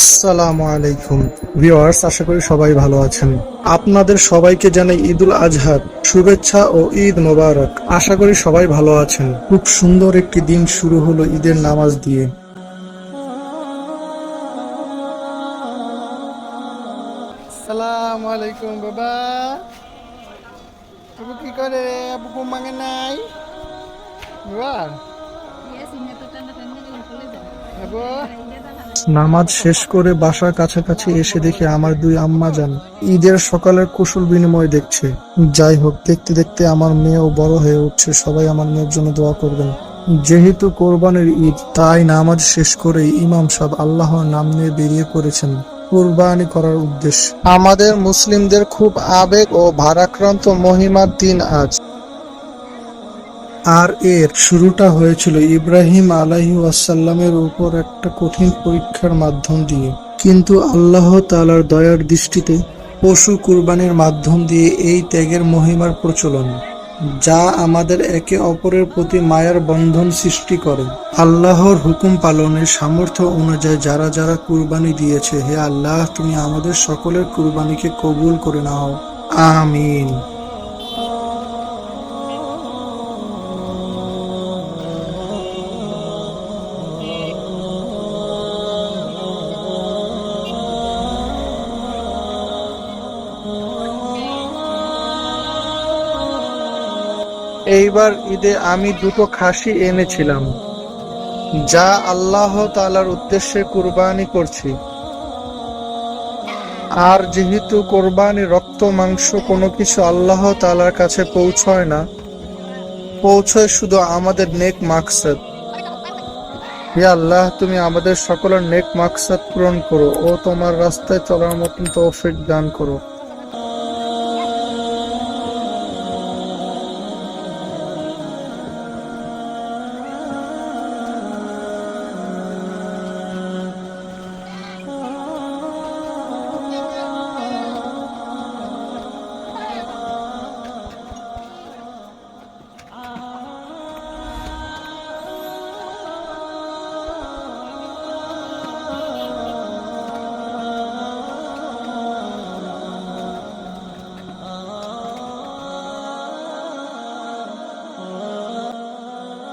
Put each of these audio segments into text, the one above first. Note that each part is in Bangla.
আসসালামু আলাইকুম। ভিউয়ার্স আশা করি সবাই ভালো আছেন। আপনাদের সবাইকে জানাই ঈদুল আজহার শুভেচ্ছা ও ঈদ মোবারক। আশা করি সবাই ভালো আছেন। খুব সুন্দর একটি দিন শুরু হলো ঈদের নামাজ দিয়ে। সালাম আলাইকুম বাবা। আবু কি করে রে? আবু ঘুম ভাঙে নাই? বাবা। আবু নামাজ শেষ করে বাসার কাছাকাছি এসে দেখে আমার দুই আম্মা যান। ঈদের সকালের কুশল বিনিময় দেখছে। যাই হোক, দেখতে দেখতে আমার মেয়েও বড় হয়ে উঠছে। সবাই আমার মেয়ের জন্য দোয়া করবেন। যেহেতু কোরবানির ঈদ, তাই নামাজ শেষ করে ইমাম সাহেব আল্লাহর নাম নিয়ে বেরিয়ে পড়েছেন। কোরবানি করার উদ্দেশ্য। আমাদের মুসলিমদের খুব আবেগ ও ভারাক্রান্ত মহিমার দিন আজ। আর এর শুরুটা হয়েছিল ইব্রাহিম আলাহি ওয়াসাল্লামের উপর একটা কঠিন পরীক্ষার মাধ্যম দিয়ে। কিন্তু আল্লাহ তালার দয়ার দৃষ্টিতে পশু কুরবানির মাধ্যম দিয়ে এই ত্যাগের মহিমার প্রচলন, যা আমাদের একে অপরের প্রতি মায়ার বন্ধন সৃষ্টি করে। আল্লাহর হুকুম পালনের সামর্থ্য অনুযায়ী যারা যারা কুরবানি দিয়েছে, হে আল্লাহ, তুমি আমাদের সকলের কুরবানিকে কবুল করে নাও। আমিন। এইবার ঈদে আমি দুটো খাসি এনেছিলাম, যা আল্লাহ তালার উদ্দেশ্যে কুরবানি করছি। আর যেহেতু কোরবানি রক্ত, মাংস কোনো কিছু আল্লাহ তালার কাছে পৌঁছয় না, পৌঁছয় শুধু আমাদের নেক মাকসাদ। হে আল্লাহ, তুমি আমাদের সকলের নেক মাকসাদ পূরণ করো ও তোমার রাস্তায় চলার মতন তৌফিক দান করো।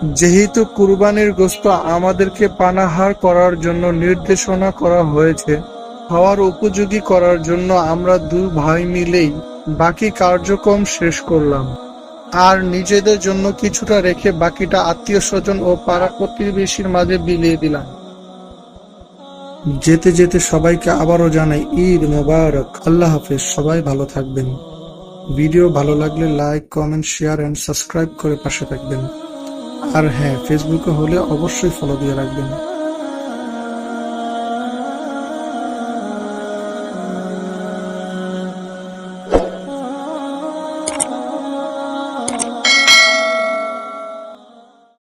যেহেতু কুরবানির গোস্ত আমাদেরকে পানাহার করার জন্য নির্দেশনা করা হয়েছে, খাওয়ার উপযোগী করার জন্য আমরা দুই ভাই মিলেই বাকি কার্যক্রম শেষ করলাম। আর নিজেদের জন্য কিছুটা রেখে বাকিটা আত্মীয় স্বজন ও পাড়া প্রতিবেশীর মাঝে বিলিয়ে দিলাম। যেতে যেতে সবাইকে আবারও জানাই ঈদ মোবারক। আল্লাহ হাফেজ, সবাই ভালো থাকবেন। ভিডিও ভালো লাগলে like, comment, share and subscribe করে পাশে থাকবেন। আর হ্যাঁ ফেসবুকে হলে অবশ্যই ফলো দিয়ে রাখবেন।